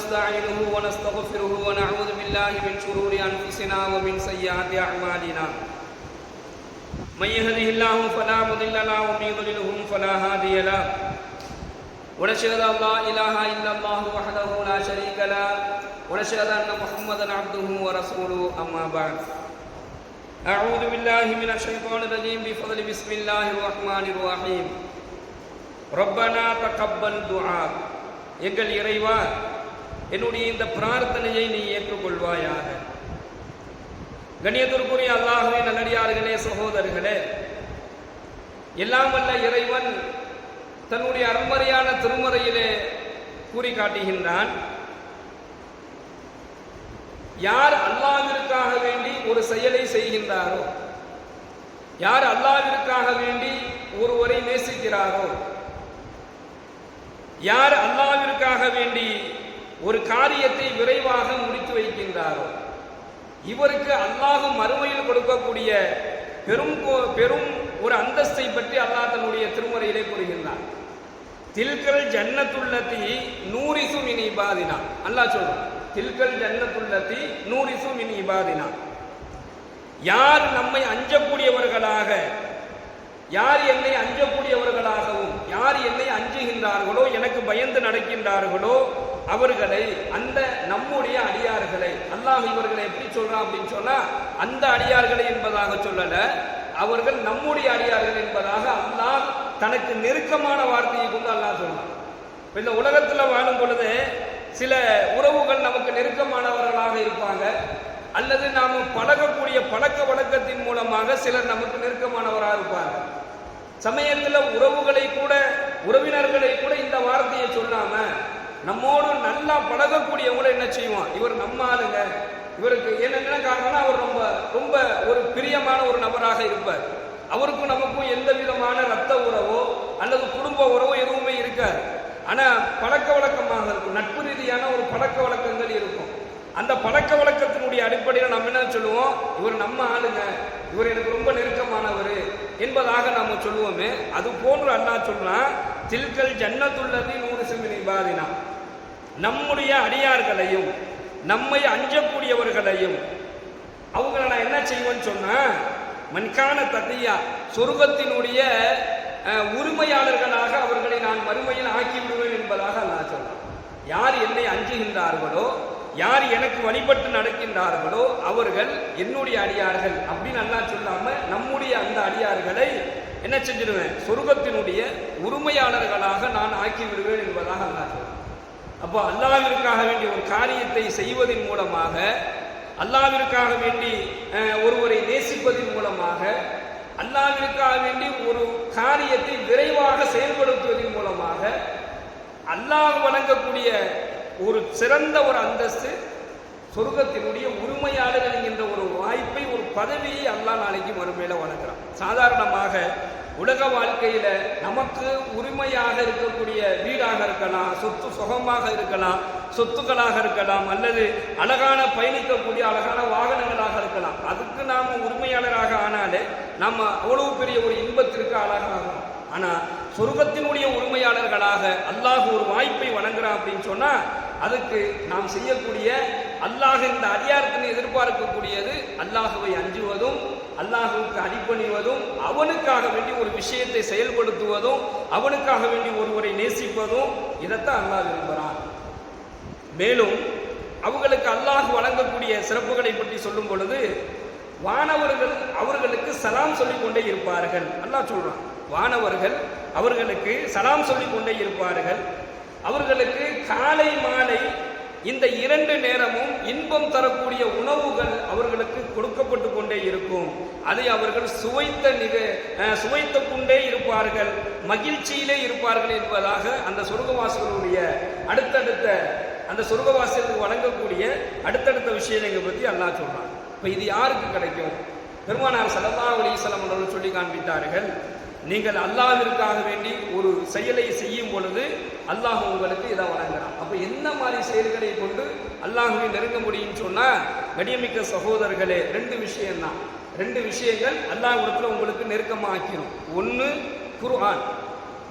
ونستعينه ونستغفره ونعوذ بالله من شرور أنفسنا ومن سيئات أعمالنا. من يهده الله فلا مضل له ومن يضلله فلا هادي له. ونشهد أن لا إله إلا الله وحده لا شريك له ونشهد أن محمدا عبده ورسوله أما بعد. أعوذ بالله من الشيطان الرجيم بفضل بسم الله الرحمن الرحيم. ربنا تقبل دعاء. எங்கள் இறைவா என்னுடைய இந்த பிரார்த்தனையை நீ ஏற்றுக்கொள்வாயாக. கணியத்திற்குரிய அல்லாஹுவே நல்லடியார்களே சகோதரர்களே எல்லாம் வல்ல இறைவன் தன்னுடைய அருமறையான திருமறையிலே கூறி காட்டுகின்றான் யார் அல்லாவிற்காக வேண்டி ஒரு செயலை செய்கின்றாரோ யார் அல்லாவிற்காக வேண்டி ஒருவரை நேசிக்கிறாரோ யார் அல்லாவிற்காக வேண்டி ஒரு காரியத்தை விரைவாக முடித்து வைக்கின்றாரோ? இவருக்கு அல்லாஹ் மறுமையில் கொடுக்கக்கூடிய பெரும் கோ- பெரும் ஒரு அந்தஸ்தை பற்றி அல்லாஹ் தன்னுடைய திருமறையிலே கூறுகின்றார் தில்கல் ஜன்னத்துள்ளத்தி நூரிசும் இனி இபாதினா. அல்லாஹ் சொல்றான் தில்கல் ஜன்னத்துள்ளத்தி நூரிசும் இனி இபாதினா. யார் நம்மை அஞ்சக்கூடியவர்களாக யார் என்னை அஞ்சக்கூடியவர்களாகவும் யார் என்னை அஞ்சுகின்றார்களோ எனக்கு பயந்து நடக்கின்றார்களோ அவர்களை அந்த நம்முடைய அடியார்களை அல்லாஹ் இவர்களை எப்படி சொல்றான் அப்படின்னு சொன்னா அந்த அடியார்களை என்பதாக சொல்லல. அவர்கள் நம்முடைய அடியார்கள் என்பதாக அல்லாஹ் தனக்கு நெருக்கமான வார்த்தையை கொண்டு அல்லாஹ் சொல்றான். இந்த உலகத்துல வாழும் பொழுது சில உறவுகள் நமக்கு நெருக்கமானவர்களாக இருப்பாங்க. அல்லது நாம் பழகக்கூடிய பழக்க வழக்கத்தின் மூலமாக சிலர் நமக்கு நெருக்கமானவராக இருப்பாங்க. சமயத்தில் உறவுகளை கூட உறவினர்களை கூட இந்த வார்த்தையை சொல்லாம நம்மோடு நல்லா பழகக்கூடியவங்களை என்ன செய்வோம் இவர் நம்ம ஆளுங்க. இவருக்கு என்னென்ன காரணம்னா அவர் ரொம்ப ரொம்ப ஒரு பிரியமான ஒரு நபராக இருப்பார். அவருக்கும் நமக்கும் எந்த விதமான ரத்த உறவோ அல்லது குடும்ப உறவோ எதுவுமே இருக்காது. ஆனா பழக்க வழக்கமாக இருக்கும். நட்பு ரீதியான ஒரு பழக்க வழக்கங்கள் இருக்கும். அந்த பழக்க வழக்கத்தினுடைய அடிப்படையில் நம்ம என்ன சொல்லுவோம்? இவர் நம்ம ஆளுங்க. இவர் எனக்கு ரொம்ப நெருக்கமானவர் என்பதாக நம்ம சொல்லுவோமே. அது போன்று அண்ணா சொல்லலாம் தில்கல் ஜன்னத்துள்ளது இபாதினா நம்முடைய அடியார்களையும் நம்மை அஞ்சக்கூடியவர்களையும் அவங்கள நான் என்ன செய்வேன்னு சொன்னேன் மண்கான தத்தையா சொர்க்கத்தினுடைய உரிமையாளர்களாக அவர்களை நான் மறுமையில் ஆக்கி விடுவேன் என்பதாக நான் சொல்றான். யார் என்னை அஞ்சுகின்றார்களோ யார் எனக்கு வழிபட்டு நடக்கின்றார்களோ அவர்கள் என்னுடைய அடியார்கள் அப்படின்னு அண்ணா சொல்லாம நம்முடைய அந்த அடியார்களை என்ன செஞ்சிடுவேன் சொர்க்கத்தினுடைய உரிமையாளர்களாக நான் ஆக்கி விடுவேன் என்பதாக அல்லாஹ் அப்போ அல்லாவிற்காக வேண்டிய ஒரு காரியத்தை செய்வதன் மூலமாக அல்லாவிற்காக வேண்டி ஒருவரை நேசிப்பதன் மூலமாக அல்லாவிற்காக வேண்டி ஒரு காரியத்தை விரைவாக செயல்படுத்துவதன் மூலமாக அல்லாஹ் வழங்கக்கூடிய ஒரு சிறந்த ஒரு அந்தஸ்து சொர்க்கத்தினுடைய உரிமையாளர்கள் என்கின்ற ஒரு வாய்ப்பை ஒரு பதவியை அல்லாஹ் நாளைக்கு மறுமையில வழங்குறான். சாதாரணமாக உலக வாழ்க்கையில நமக்கு உரிமையாக இருக்கக்கூடிய வீடாக இருக்கலாம் சொத்து சுகமாக இருக்கலாம் சொத்துக்களாக இருக்கலாம் அல்லது அழகான பயணிக்கக்கூடிய அழகான வாகனங்களாக இருக்கலாம். அதுக்கு நாம உரிமையாளராக ஆனாலே நம்ம அவ்வளவு பெரிய ஒரு இன்பத்திற்கு ஆளாகலாம். ஆனா சொர்க்கத்தினுடைய உரிமையாளர்களாக அல்லாஹ் ஒரு வாய்ப்பை வழங்குறான் அப்படின்னு சொன்னா அதுக்கு நாம் செய்யக்கூடிய அல்லாஹ் இந்த அதிகாரத்தினை எதிர்பார்க்கக்கூடியது அல்லாஹுவை அஞ்சுவதும் அல்லாஹுக்கு அடிப்பணிவதும் அவனுக்காக வேண்டி ஒரு விஷயத்தை செயல்படுத்துவதும் அவனுக்காக வேண்டி ஒருவரை நேசிப்பதும் இதைத்தான் அல்லாஹ் விரும்புகிறான். மேலும் அவங்களுக்கு அல்லாஹ் வழங்கக்கூடிய சிறப்புகளை பற்றி சொல்லும் பொழுது வானவர்கள் அவர்களுக்கு சலாம் சொல்லிக் கொண்டே இருப்பார்கள். அல்லாஹ் சொல்றான் வானவர்கள் அவர்களுக்கு சலாம் சொல்லிக் கொண்டே இருப்பார்கள். அவர்களுக்கு காலை மாலை இந்த இரண்டு நேரமும் இன்பம் தரக்கூடிய உணவுகள் அவர்களுக்கு கொடுக்கப்பட்டு கொண்டே இருக்கும். அதை அவர்கள் சுவைத்த நிக சுவைத்த கொண்டே இருப்பார்கள் மகிழ்ச்சியிலே இருப்பார்கள் என்பதாக அந்த சொர்க்கவாசிகளுடைய அடுத்தடுத்த அந்த சொர்க்கவாசிகளுக்கு வழங்கக்கூடிய அடுத்தடுத்த விஷயங்களை பற்றி அல்லாஹ் சொல்றான். இப்போ இது யாருக்கு கிடைக்கும்? பெருமானார் ஸல்லல்லாஹு அலிசலம் அவர்கள் சொல்லி காண்பித்தார்கள் நீங்கள் அல்லாவிற்காக வேண்டி ஒரு செயலை செய்யும் பொழுது அல்லாஹ் உங்களுக்கு இதை வழங்குறான். அப்போ என்ன மாதிரி செயல்களை கொண்டு அல்லாஹுவை நெருங்க முடியும்னு சொன்னால் கடியமிக்க சகோதரர்களே ரெண்டு விஷயம்தான். ரெண்டு விஷயங்கள் அல்லாஹ்விடத்துல உங்களுக்கு நெருக்கமாக ஒன்று குர்ஆன்.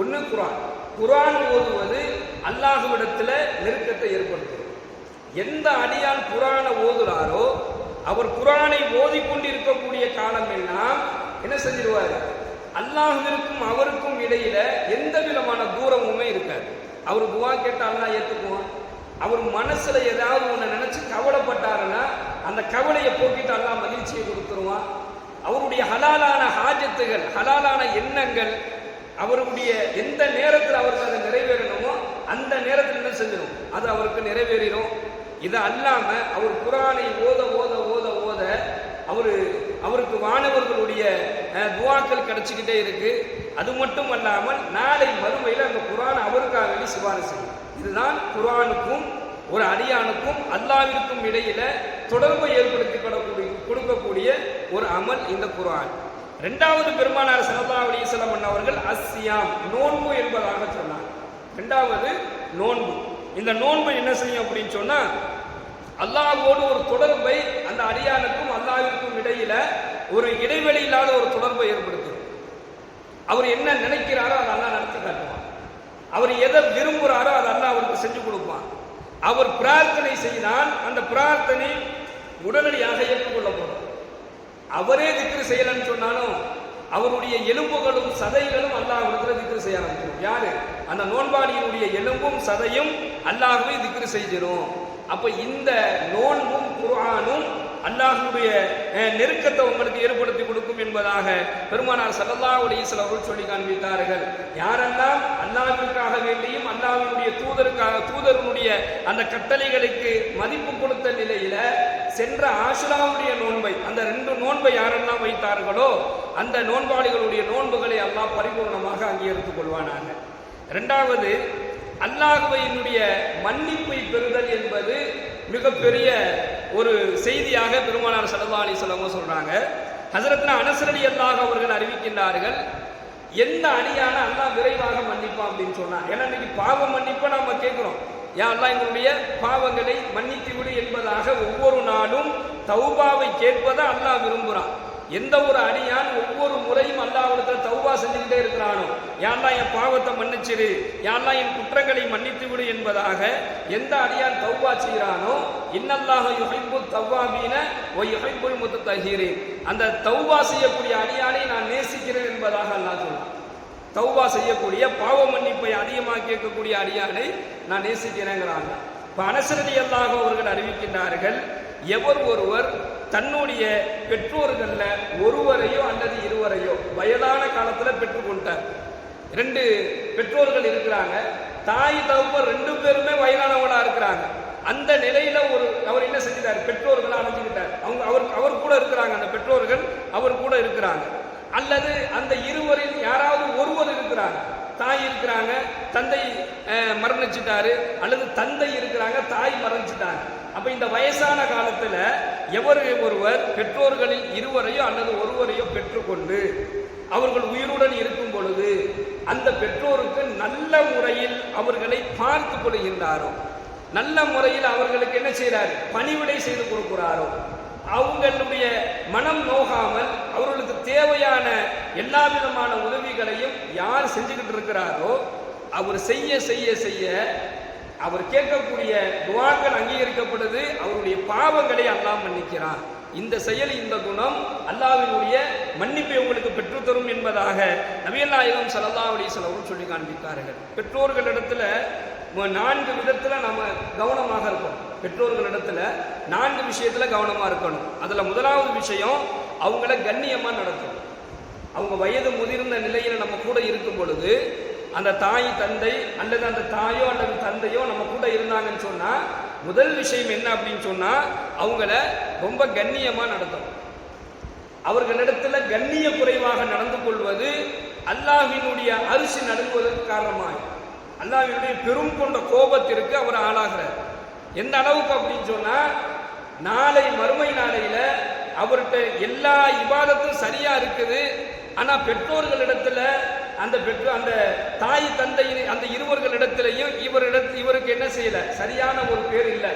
ஒன்று குரான் குரான் ஓதுவது அல்லாஹுவிடத்தில் நெருக்கத்தை ஏற்படுத்தும். எந்த அடியான் குரானை ஓதுறாரோ அவர் குரானை ஓதிக்கொண்டிருக்கக்கூடிய காலம் எல்லாம் என்ன செஞ்சிருவார்? அல்லாஹிற்கும் அவருக்கும் இடையில எந்த விதமான தூரமுமே இருக்காது. அவர் துவா கேட்டால் அல்லாஹ் ஏத்துக்குவான். அவர் மனசுல ஏதாவது ஒன்று நினைச்சு கவலைப்பட்டாருன்னா அந்த கவலையை போக்கிட்டு அல்லாஹ் மகிழ்ச்சியை கொடுத்துருவான். அவருடைய ஹலாலான ஹாஜத்துகள் ஹலாலான எண்ணங்கள் அவருடைய எந்த நேரத்தில் அவருக்கு அதை நிறைவேறணுமோ அந்த நேரத்தில் என்ன செஞ்சிடும் அது அவருக்கு நிறைவேறிடும் இது அல்லாம அவர் குரானை ஓத ஓத ஓத ஓத அவரு அவருக்கு வானவர்களுடைய துவாக்கள் கிடைச்சிக்கிட்டே இருக்கு. அது மட்டும் அல்லாமல் நாளை மறுமையில் அந்த குரான் அவருக்காக வேண்டி சிபாரிசு இதுதான் குரானுக்கும் ஒரு அடியானுக்கும் அல்லாவிற்கும் இடையில தொடர்பை ஏற்படுத்தி கொடுக்கக்கூடிய ஒரு அமல் இந்த குரான். இரண்டாவது பெருமானார் ஸல்லல்லாஹு அலைஹி அவர்கள் அஸ்யாம் நோன்பு என்பதாக சொன்னார். இரண்டாவது நோன்பு. இந்த நோன்பு என்ன செய்யும் அப்படின்னு சொன்னா அல்லாஹோடு ஒரு தொடர்பை அந்த அடியானுக்கும் அல்லாவிற்கும் இடையில ஒரு இடைவெளி இல்லாத ஒரு தொடர்பை ஏற்படுத்தும். அவர் என்ன நினைக்கிறாரோ அதை அல்லா நடத்தி காட்டுவான். அவர் எதை விரும்புகிறாரோ அதை அல்லா அவருக்கு செஞ்சு கொடுப்பான். அவர் பிரார்த்தனை செய்தால் அந்த பிரார்த்தனை உடனடியாக ஏற்றுக்கொள்ளப்படும் அவரே திக்ரு செய்யலன்னு சொன்னாலும் அவருடைய எலும்புகளும் சதைகளும் அல்லாஹ் திக்ரு செய்ய ஆரம்பிச்சிடும். யாரு? அந்த நோன்பாளியினுடைய எலும்பும் சதையும் அல்லாஹ்வே திக்ரு செஞ்சிடும் அப்ப இந்த நோன்பும் குர்ஆனும் அல்லாஹனுடைய நெருக்கத்தை உங்களுக்கு ஏற்படுத்தி கொடுக்கும் என்பதாக பெருமானார் ஸல்லல்லாஹு அலைஹி அவர்கள் சொல்லி காண்பித்தார்கள். யாரெல்லாம் அல்லாவிற்காக வேண்டியும் அல்லாவினுடைய தூதருக்காக தூதருடைய அந்த கட்டளைகளுக்கு மதிப்பு கொடுத்த நிலையில சென்ற ஆசுராவுடைய நோன்பை அந்த ரெண்டு நோன்பை யாரெல்லாம் வைத்தார்களோ அந்த நோன்பாளிகளுடைய நோன்புகளை அல்லாஹ் பரிபூர்ணமாக அங்கீகரித்துக் கொள்வானாங்க இரண்டாவது அல்லாஹுவையினுடைய மன்னிப்பை பெறுதல் என்பது மிகப்பெரிய ஒரு செய்தியாக பெருமானார் சல்லா அலி சொல்லவங்க சொல்றாங்க. ஹசரத்னா அனசரலி அல்லாஹ் அவர்கள் அறிவிக்கின்றார்கள் எந்த அணியான அல்லாஹ் விரைவாக மன்னிப்பான்? அப்படின்னு சொன்னார் ஏன்னா இன்னைக்கு பாவ மன்னிப்பை நாம கேட்கிறோம். யா அல்லா எங்களுடைய பாவங்களை மன்னித்து விடு என்பதாக ஒவ்வொரு நாளும் தௌபாவை கேட்பதை அல்லாஹ் விரும்புகிறான் எந்த ஒரு அடியான் ஒவ்வொரு முறையும் அல்லாஹ்விடத்துல தௌவா செஞ்சுக்கிட்டே இருக்கிறானோ யாரா என் பாவத்தை மன்னிச்சிடு யாரா என் குற்றங்களை மன்னித்து விடு என்பதாக எந்த அடியான் தௌவா செய்கிறானோ இன்னல்லாக யுஹிப்பு தவ்வாபீன ஒ முத்து முத்தஹீரின் அந்த தௌவா செய்யக்கூடிய அடியானை நான் நேசிக்கிறேன் என்பதாக அல்லாஹ் சொல்றான். தௌவா செய்யக்கூடிய பாவ மன்னிப்பை அதிகமாக கேட்கக்கூடிய அடியானை நான் நேசிக்கிறேங்கிறாங்க இப்போ அனசரதி அல்லாஹ் அவர்கள் அறிவிக்கின்றார்கள் எவர் ஒருவர் தன்னுடைய பெற்றோர்களில் ஒருவரையோ அல்லது இருவரையோ வயதான காலத்தில் பெற்றுக்கொண்டார் ரெண்டு பெற்றோர்கள் இருக்கிறாங்க. தாய் தகப்பர் ரெண்டு பேருமே வயதானவங்களா இருக்கிறாங்க. அந்த நிலையில ஒரு அவர் என்ன செஞ்சிட்டார்? பெற்றோர்கள் அணைஞ்சுக்கிட்டார் அவங்க அவர் அவர் கூட இருக்கிறாங்க. அந்த பெற்றோர்கள் அவர் கூட இருக்கிறாங்க. அல்லது அந்த இருவரில் யாராவது ஒருவர் இருக்கிறாங்க. தாய் இருக்கிறாங்க தந்தை மரணிச்சிட்டாரு. அல்லது தந்தை இருக்கிறாங்க தாய் மரணிச்சிட்டாங்க. அப்ப இந்த வயசான காலத்துல எவர் ஒருவர் பெற்றோர்களில் இருவரையோ அல்லது ஒருவரையோ பெற்றுக்கொண்டு அவர்கள் உயிருடன் இருக்கும் பொழுது அந்த பெற்றோருக்கு நல்ல முறையில் அவர்களை பார்த்து கொள்கின்றாரோ? நல்ல முறையில் அவர்களுக்கு என்ன செய்கிறார் பணிவிடை செய்து கொடுக்கிறாரோ? அவங்களுடைய மனம் நோகாமல் அவர்களுக்கு தேவையான எல்லா விதமான உதவிகளையும் யார் செஞ்சுக்கிட்டு இருக்கிறாரோ அவர் செய்ய செய்ய செய்ய அவர் கேட்கக்கூடிய துவாக்கள் அங்கீகரிக்கப்படுது. அவருடைய பாவங்களை அல்லாஹ் மன்னிக்கிறான் இந்த செயல் இந்த குணம் அல்லாவினுடைய மன்னிப்பை உங்களுக்கு பெற்றுத்தரும் என்பதாக நபிகள் நாயகம் அலி அலைஹி சொல்லி காண்பித்தார்கள். பெற்றோர்களிடத்துல நான்கு விதத்துல நம்ம கவனமாக இருக்கணும். பெற்றோர்களிடத்துல நான்கு விஷயத்துல கவனமா இருக்கணும். அதுல முதலாவது விஷயம் அவங்கள கண்ணியமா நடத்தணும். அவங்க வயது முதிர்ந்த நிலையில நம்ம கூட இருக்கும் பொழுது அந்த தாய் தந்தை அல்லது அந்த தாயோ அல்லது தந்தையோ நம்ம கூட இருந்தாங்கன்னு சொன்னா முதல் விஷயம் என்ன அப்படின்னு சொன்னா அவங்கள ரொம்ப கண்ணியமா நடத்தணும். அவர்களிடத்துல கண்ணிய குறைவாக நடந்து கொள்வது அல்லாஹினுடைய அரிசி நடுங்குவதற்கு காரணமாய். அல்லாஹினுடைய பெரும் கொண்ட கோபத்திற்கு அவர் ஆளாகிறார். எந்த அளவுக்கு அப்படின்னு சொன்னா நாளை மறுமை நாளையில அவர்கிட்ட எல்லா இபாதத்தும் சரியா இருக்குது. ஆனா பெற்றோர்களிடத்துல அந்த பெற்றோர் அந்த தாய் தந்தை அந்த இருவர்களிடத்திலையும் இவரிடத்து இவருக்கு என்ன செய்யல? சரியான ஒரு பேர் இல்லை.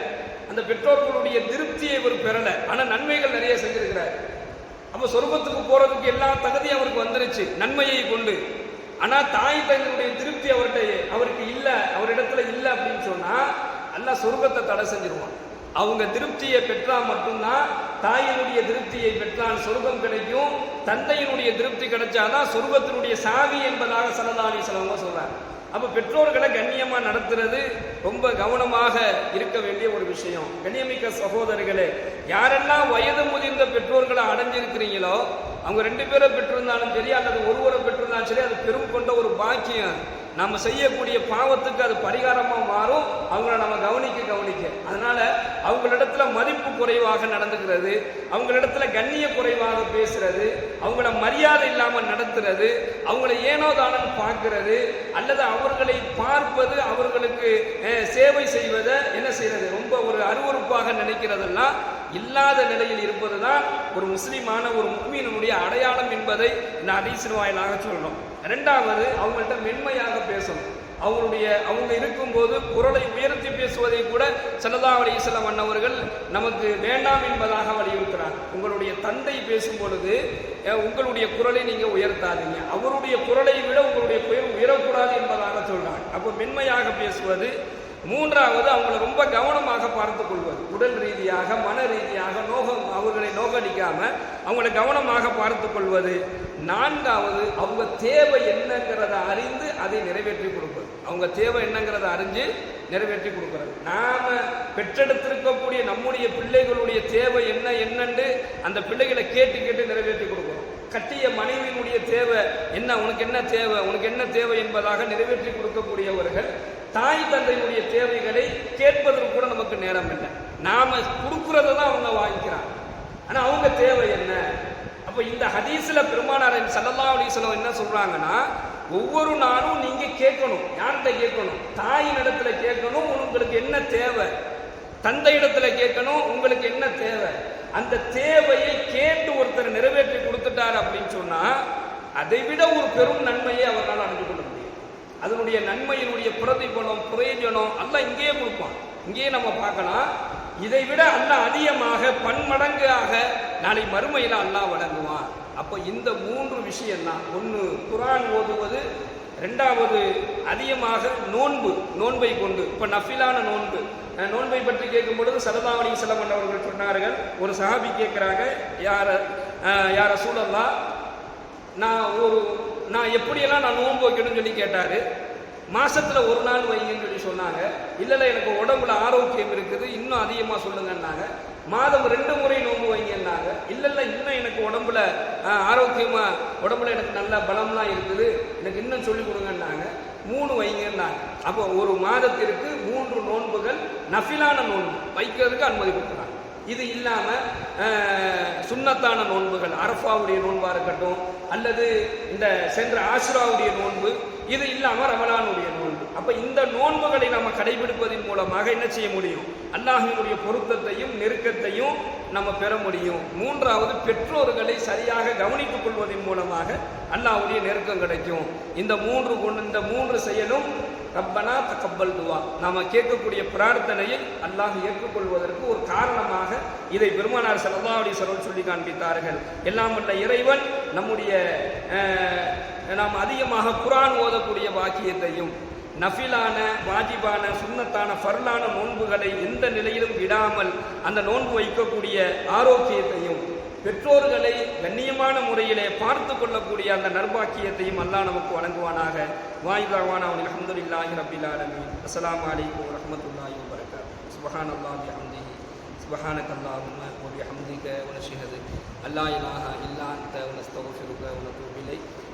அந்த பெற்றோர்களுடைய திருப்தியை இவர் பெறல. ஆனா நன்மைகள் நிறைய செஞ்சிருக்கிறார் அப்ப சொர்க்கத்துக்கு போறதுக்கு எல்லா தகுதியும் அவருக்கு வந்துருச்சு. நன்மையை கொண்டு. ஆனா தாய் தங்களுடைய திருப்தி அவர்கிட்ட அவருக்கு இல்ல அவரிடத்துல இல்ல அப்படின்னு சொன்னா அல்லாஹ் சொர்க்கத்தை தடை செஞ்சிருவான். அவங்க திருப்தியை பெற்றா மட்டும்தான் தாயினுடைய திருப்தியை பெற்றால் சொர்க்கம் கிடைக்கும். தந்தையினுடைய திருப்தி கிடைச்சாதான் சொர்க்கத்தினுடைய சாவி என்பதாக சரதாரி சிலவங்க சொல்றாங்க. அப்ப பெற்றோர்களை கண்ணியமா நடத்துறது ரொம்ப கவனமாக இருக்க வேண்டிய ஒரு விஷயம். கண்ணியமிக்க சகோதரர்களே யாரெல்லாம் வயது முதிர்ந்த பெற்றோர்களை அடைஞ்சிருக்கிறீங்களோ அவங்க ரெண்டு பேரை பெற்றிருந்தாலும் சரி அல்லது ஒருவரை பெற்று பெற்றிருந்தாலும் அது பெரும் கொண்ட ஒரு பாக்கியம் நம்ம செய்யக்கூடிய பாவத்துக்கு அது பரிகாரமாக மாறும். அவங்கள நம்ம கவனிக்க கவனிக்க. அதனால அவங்களிடத்துல மதிப்பு குறைவாக நடந்துக்கிறது. அவங்களிடத்துல கண்ணிய குறைவாக பேசுறது. அவங்கள மரியாதை இல்லாமல் நடத்துறது. அவங்கள ஏனோ தானன்னு பார்க்கிறது. அல்லது அவர்களை பார்ப்பது அவர்களுக்கு சேவை செய்வதை என்ன செய்யறது ரொம்ப ஒரு அருவருப்பாக நினைக்கிறதெல்லாம் இல்லாத நிலையில் இருப்பது தான் ஒரு முஸ்லீமான ஒரு முக்மீனுடைய அடையாளம் என்பதை இந்த ஹதீஸின் வாயிலாக சொல்லணும். ரெண்டாவது அவங்கள்ட்ட மென்மையாக பேசணும். அவங்களுடைய அவங்க இருக்கும்போது குரலை உயர்த்தி பேசுவதை கூட சல்லா அலிஸ்லாம் அண்ணவர்கள் நமக்கு வேண்டாம் என்பதாக வலியுறுத்துறாங்க. உங்களுடைய தந்தை பேசும் பொழுது உங்களுடைய குரலை நீங்க உயர்த்தாதீங்க. அவருடைய குரலை விட உங்களுடைய குரல் உயரக்கூடாது என்பதாக சொல்றாங்க. அப்போ மென்மையாக பேசுவது மூன்றாவது அவங்கள ரொம்ப கவனமாக பார்த்து கொள்வது. உடல் ரீதியாக மன ரீதியாக நோகம் அவர்களை நோகடிக்காம அவங்களை கவனமாக பார்த்து கொள்வது. நான்காவது அவங்க தேவை என்னங்கிறத அறிந்து அதை நிறைவேற்றி கொடுப்பது. அவங்க தேவை என்னங்கிறத அறிஞ்சு நிறைவேற்றி கொடுக்கிறது. நாம பெற்றெடுத்திருக்கக்கூடிய நம்முடைய பிள்ளைகளுடைய தேவை என்ன என்னன்னு அந்த பிள்ளைகளை கேட்டு கேட்டு நிறைவேற்றி கொடுக்கிறோம். கட்டிய மனைவியினுடைய தேவை என்ன உனக்கு என்ன தேவை உனக்கு என்ன தேவை என்பதாக நிறைவேற்றி கொடுக்கக்கூடியவர்கள் தாய் தந்தையுடைய தேவைகளை கேட்பதற்கு கூட நமக்கு நேரம் இல்லை. நாம கொடுக்கறத தான் அவங்க வாங்கிக்கிறாங்க. ஆனா அவங்க தேவை என்ன? அப்ப இந்த ஹதீஸ்ல பெருமானாரின் சல்லல்லா அலிஸ்லம் என்ன சொல்றாங்கன்னா ஒவ்வொரு நாளும் நீங்க கேட்கணும். யார்கிட்ட கேட்கணும்? தாயின் இடத்துல கேட்கணும் உங்களுக்கு என்ன தேவை? தந்தை இடத்துல கேட்கணும் உங்களுக்கு என்ன தேவை? அந்த தேவையை கேட்டு ஒருத்தர் நிறைவேற்றி கொடுத்துட்டார் அப்படின்னு சொன்னா அதை விட ஒரு பெரும் நன்மையை அவரால் அனுப்பி கொள்ள முடியும். அதனுடைய நன்மையினுடைய பிரதிபலம் பிரயோஜனம் எல்லாம் இங்கேயே கொடுப்பான். இங்கேயே நம்ம பார்க்கலாம். இதை விட அல்ல அதிகமாக பன்மடங்காக நாளை மறுமையில் அல்லாஹ் வழங்குவான். அப்போ இந்த மூன்று விஷயம் தான். ஒன்று குரான் ஓதுவது ரெண்டாவது அதிகமாக நோன்பு நோன்பை கொண்டு. இப்போ நஃபிலான நோன்பு. நோன்பை பற்றி கேட்கும் பொழுது சரதாவணி செலவன் அவர்கள் சொன்னார்கள் ஒரு சஹாபி கேட்குறாங்க யார யார சூழல்லா நான் ஒரு நான் எப்படியெல்லாம் நான் நோன்பு வைக்கணும்னு சொல்லி கேட்டார். மாசத்துல ஒரு நாள் வைங்கன்னு சொல்லி சொன்னாங்க. இல்லைல்ல எனக்கு உடம்புல ஆரோக்கியம் இருக்குது. இன்னும் அதிகமாக சொல்லுங்கன்னாங்க. மாதம் ரெண்டு முறை நோன்பு வைங்கன்னாங்க. இல்லைல்ல இன்னும் எனக்கு உடம்புல ஆரோக்கியமாக உடம்புல எனக்கு நல்ல பலம்லாம் இருக்குது. எனக்கு இன்னும் சொல்லி கொடுங்கன்னாங்க. மூணு வைங்கன்னாங்க. அப்போ ஒரு மாதத்திற்கு மூன்று நோன்புகள் நஃபிலான நோன்பு. வைக்கிறதுக்கு அனுமதி கொடுக்குறாங்க. இது இல்லாமல் சுண்ணத்தான நோன்புகள் அரஃபாவுடைய நோன்பாக இருக்கட்டும் அல்லது இந்த சென்ற ஆசுராவுடைய நோன்பு இது இல்லாம ரமலானுடைய நோன்பு. அப்ப இந்த நோன்புகளை நம்ம கடைபிடிப்பதன் மூலமாக என்ன செய்ய முடியும்? அல்லாஹினுடைய பொருத்தத்தையும் நெருக்கத்தையும் நம்ம பெற முடியும். மூன்றாவது பெற்றோர்களை சரியாக கவனித்துக் கொள்வதன் மூலமாக அல்லாஹுடைய நெருக்கம் கிடைக்கும். இந்த மூன்று கொண்டு இந்த மூன்று செயலும் ரப்பனா தக்கப்பல் துவா. நாம கேட்கக்கூடிய பிரார்த்தனையை அல்லாஹ் ஏற்றுக்கொள்வதற்கு ஒரு காரணமாக இதை பெருமானார் ஸல்லல்லாஹு செலவு சொல்லி காண்பித்தார்கள். எல்லாம் வல்ல இறைவன் நம்முடைய நாம் அதிகமாக குரான் ஓதக்கூடிய வாக்கியத்தையும் நஃபிலான வாஜிபான சுண்ணத்தான ஃபர்லான நோன்புகளை எந்த நிலையிலும் விடாமல் அந்த நோன்பு வைக்கக்கூடிய ஆரோக்கியத்தையும் பெற்றோர்களை கண்ணியமான முறையிலே பார்த்து கொள்ளக்கூடிய அந்த நர்பாக்கியத்தையும் அல்லாஹ் நமக்கு வழங்குவானாக. வாயுதாவான அவனில் அஹமதுல்லாஹி ரபில் ஆலமி அஸ்லாம் அலைக்கும் வரமத்துல்லாஹி வபரகாத் சுபஹான் அல்லாஹி அஹமதி சுபஹானக் அல்லாஹும் ஹம்திக உனஷிஹது அல்லா இலாஹா இல்லா அந்த உனஸ்தோஃபிருக உனது விலை